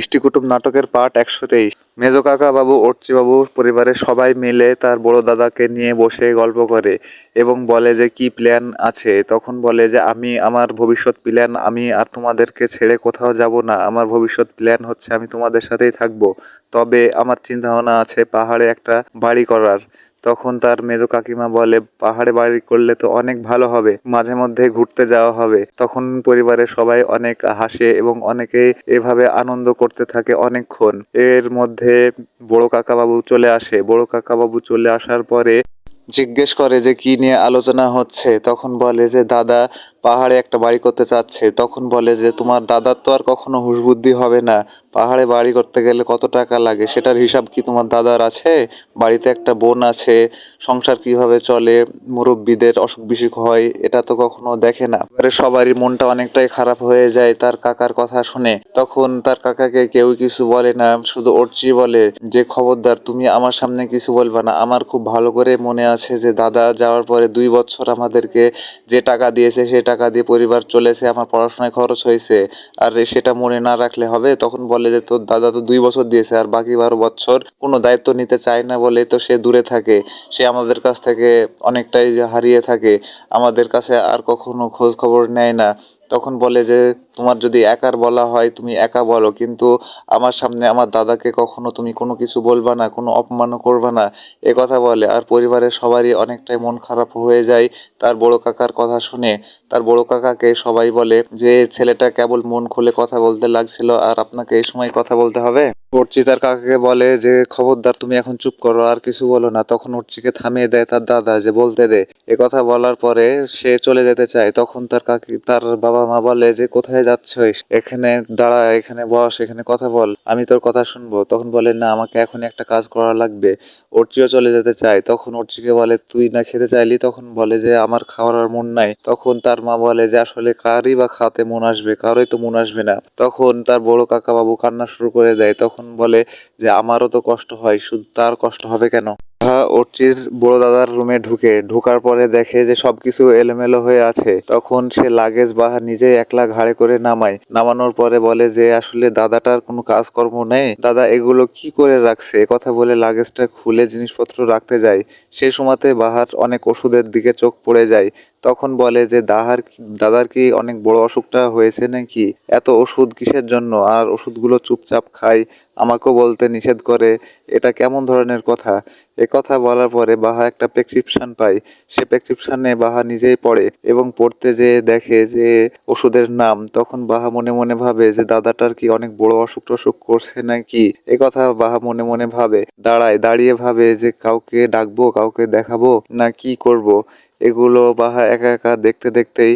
ইষ্টি কুটুম নাটকের পার্ট একশো তেইশ। মেজো কাকা বাবু, অর্চি বাবু পরিবারের সবাই মিলে তার বড় দাদাকে নিয়ে বসে গল্প করে এবং বলে যে কি প্ল্যান আছে। তখন বলে যে, আমি, আমার ভবিষ্যৎ প্ল্যান আমি আর তোমাদেরকে ছেড়ে কোথাও যাব না। আমার ভবিষ্যৎ প্ল্যান হচ্ছে আমি তোমাদের সাথেই থাকব। তবে আমার চিন্তা ভাবনা আছে পাহাড়ে একটা বাড়ি করার। তখন তার মেজো কাকিমা বলে, পাহাড়ে বাড়ি করলে তো অনেক ভালো হবে, মাঝে মধ্যে ঘুরতে যাওয়া হবে। তখন পরিবারের সবাই অনেক হাসে এবং অনেকে এভাবে আনন্দ করতে থাকে অনেকক্ষণ। এর মধ্যে বড় কাকাবাবু চলে আসে। বড় কাকাবাবু চলে আসার পরে জিজ্ঞেস করে যে, কি নিয়ে আলোচনা হচ্ছে? তখন বলে যে, দাদা পাহাড়ে একটা বাড়ি করতে চাচ্ছে, তখন বলে যে, তোমার দাদার তো আর কখনো হুশ বুদ্ধি হবে না। পাহাড়ে বাড়ি করতে গেলে কত টাকা লাগে? সেটার হিসাব কি তোমার দাদার আছে? বাড়িতে একটা বোন আছে, সংসার কীভাবে চলে? মুরব্বীদের অসুখ বিসুখ হয়, এটা তো কখনো দেখে না। এবারে সবারই মনটা অনেকটাই খারাপ হয়ে যায় তার কাকার কথা শুনে। তখন তার কাকাকে কেউ কিছু বলে না, শুধু অর্চি বলে যে, খবরদার, তুমি আমার সামনে কিছু বলবা না। আমার খুব ভালো করে মনে আছে যে, দাদা যাওয়ার পরে দুই বছর আমাদেরকে যে টাকা দিয়েছে সেই টাকা দিয়ে পরিবার চলেছে, আমার পড়াশোনায় খরচ হয়েছে, আর সেটা মনে না রাখলে হবে? তখন বলে যে, তোর দাদা তো দুই বছর দিয়েছে, আর বাকি বারো বছর কোনো দায়িত্ব নিতে চায় না বলে তো সে দূরে থাকে। সে আমাদের কাছ থেকে অনেকটাই হারিয়ে থাকে। আমাদের কাছে আর কখনো খোঁজ খবর নেয় না। তখন বলে যে, তোমার যদি একার বলা হয়, তুমি একা বলো। কিন্তু আমার সামনে আমার দাদাকে কখনো তুমি কোনো কিছু বলবা না, কোনো অপমানও করবা না। এ কথা বলে। আর পরিবারের সবারই অনেকটাই মন খারাপ হয়ে যায় তার বড় কাকার কথা শুনে। তার বড় কাকাকে সবাই বলে যে, ছেলেটা কেবল মন খুলে কথা বলতে লাগছিল, আর আপনাকে এই সময় কথা বলতে হবে? অর্চি তার কাকাকে বলে যে, খবরদার, তুমি এখন চুপ করো, আর কিছু বলো না। তখন অর্চিকে থামিয়ে দেয় তার দাদা যে, বলতে দে। এ কথা বলার পরে সে চলে যেতে চায়। তখন তার কাকি, তার বাবা মা বলে যে, কোথায় যাচ্ছিস? এখানে দাঁড়া, এখানে বস, এখানে কথা বল, আমি তোর কথা শুনব। তখন বলে, না, আমাকে এখন একটা কাজ করা লাগবে। অর্চিও চলে যেতে চায়। তখন অর্চিকে বলে, তুই না খেতে চাইলি? তখন বলে যে, আমার খাওয়ার আর মন নাই। তখন তার মা বলে যে, আসলে কারই বা খাতে মন আসবে? কারোই তো মন আসবে না। তখন তার বড় কাকা বাবু কান্না শুরু করে দেয়। তখন বলে যে, আমারও তো কষ্ট হয়, শুধু তার কষ্ট হবে কেন? অর্চির বড় দাদার রুমে ঢুকে, ঢোকার পরে দেখে যে সবকিছু এলোমেলো হয়ে আছে। তখন সে লাগেজ বাহা নিজে একলা ঘাড়ে করে নামায়। নামানোর পরে বলে যে, আসলে দাদাটার কোনো কাজকর্ম নেই। দাদা এগুলো কি করে রাখছে? কথা বলে লাগেজটা খুলে জিনিসপত্র রাখতে যায়। সে সময়তে বাহার অনেক ওষুধের দিকে চোখ পড়ে যায়। তখন বলে যে, দাহার দাদার কি অনেক বড় অসুখটা হয়েছে নাকি? এত ওষুধ কিসের জন্য? আর ওষুধগুলো চুপচাপ খাই। আমাকেও বলতে নিষেধ করে। এটা কেমন ধরনের কথা? এ কথা বলার পরে বাহা একটা প্রেসক্রিপশন পায়। সে প্রেসক্রিপশনে বাহা নিজেই পড়ে এবং পড়তে যেয়ে দেখে যে, ওষুধের নাম। তখন বাহা মনে মনে ভাবে যে, দাদাটার কি অনেক বড় অসুখ টসুখ করছে নাকি? এ কথা বাহা মনে মনে ভাবে। দাঁড়ায়, দাঁড়িয়ে ভাবে যে, কাউকে ডাকবো, কাউকে দেখাবো না কি করব। এগুলো বাহা একা একা দেখতে দেখতেই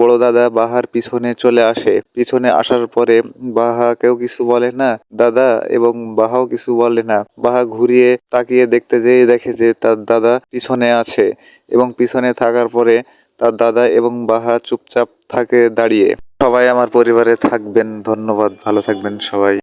বড় দাদা বাহার পিছনে চলে আসে। পিছনে আসার পরে বাহা কেউ কিছু বলে না, দাদা এবং বাহাও কিছু বলে না। বাহা ঘুরিয়ে তাকিয়ে দেখতে যেয়ে দেখে যে তার দাদা পিছনে আছে এবং পিছনে থাকার পরে তার দাদা এবং বাহা চুপচাপ থাকে দাঁড়িয়ে। সবাই আমার পরিবারে থাকবেন, ধন্যবাদ, ভালো থাকবেন সবাই।